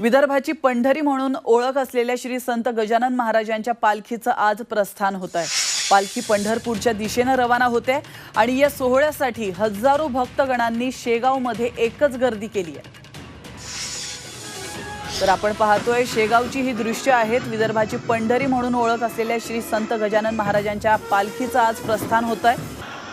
विदर्भाची पंढरी म्हणून ओळख असलेल्या श्री संत गजानन महाराजांच्या पालखीचं आज प्रस्थान होत आहे. पालखी पंढरपूरच्या दिशेनं रवाना होते आणि या सोहळ्यासाठी हजारो भक्तगणांनी शेगावमध्ये एकच गर्दी केली आहे. तर आपण पाहतोय शेगावची ही दृश्य आहेत. विदर्भाची पंढरी म्हणून ओळख असलेल्या श्री संत गजानन महाराजांच्या पालखीचं आज प्रस्थान होत आहे.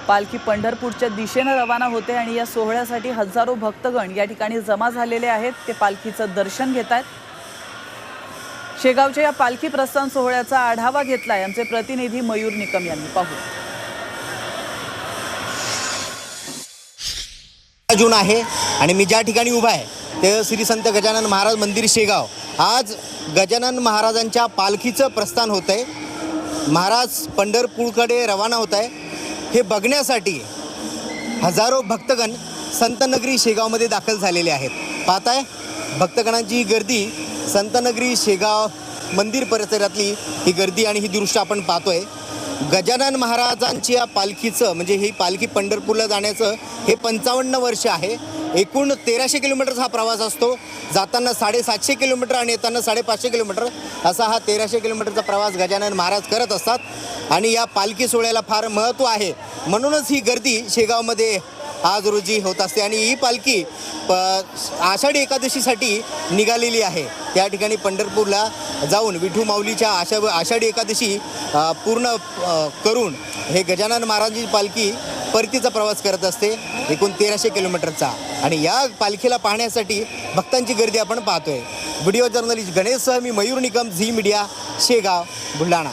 पालखी पंढरपूरच्या दिशेनं रवाना होते आणि या सोहळ्यासाठी हजारो भक्तगण या ठिकाणी जमा झालेले आहेत. ते पालखीचं दर्शन घेत आहेत शेगावच्या या पालखी प्रस्थान सोहळ्याचा आढावा घेतलाय. आमचे प्रतिनिधी मयूर निकम यांनी. पाहू. जून आहे आणि मी ज्या ठिकाणी उभा आहे ते श्री संत गजानन महाराज मंदिर शेगाव. आज गजानन महाराजांच्या पालखीचं प्रस्थान होत आहे महाराज पंढरपूरकडे रवाना होत आहे हे बघण्यासाठी हजारो भक्तगण संतनगरी शेगावमध्ये दाखल झालेले आहेत. पाहताय भक्तगणांची ही गर्दी संतनगरी शेगाव मंदिर परिसरातली ही गर्दी आणि ही दृश्य आपण पाहतोय. गजानन महाराजांच्या पालखीचं म्हणजे ही पालखी पंढरपूरला जाण्याचं हे पंचावन्न वर्ष आहे. एकूण तेराशे किलोमीटरचा हा प्रवास असतो. जाताना साडेसातशे किलोमीटर आणि येताना साडेपाचशे किलोमीटर असा हा तेराशे किलोमीटरचा प्रवास गजानन महाराज करत असतात. आणि या पालखी सोहळ्याला फार महत्त्व आहे. म्हणूनच ही गर्दी शेगावमध्ये आज रोजी होत असते आणि ही पालखी प आषाढी एकादशीसाठी निघालेली आहे. त्या ठिकाणी पंढरपूरला जाऊन विठू माऊलीच्या आषा आषाढी एकादशी पूर्ण करून हे गजानन महाराजांची पालखी परतीचा प्रवास करत असते एकूण तेराशे किलोमीटरचा. आणि या पालखीला पाहण्यासाठी भक्तांची गर्दी आपण पाहतोय. व्हिडिओ जर्नलिस्ट गणेशसह मी मयूर निकम झी मीडिया शेगाव बुलढाणा.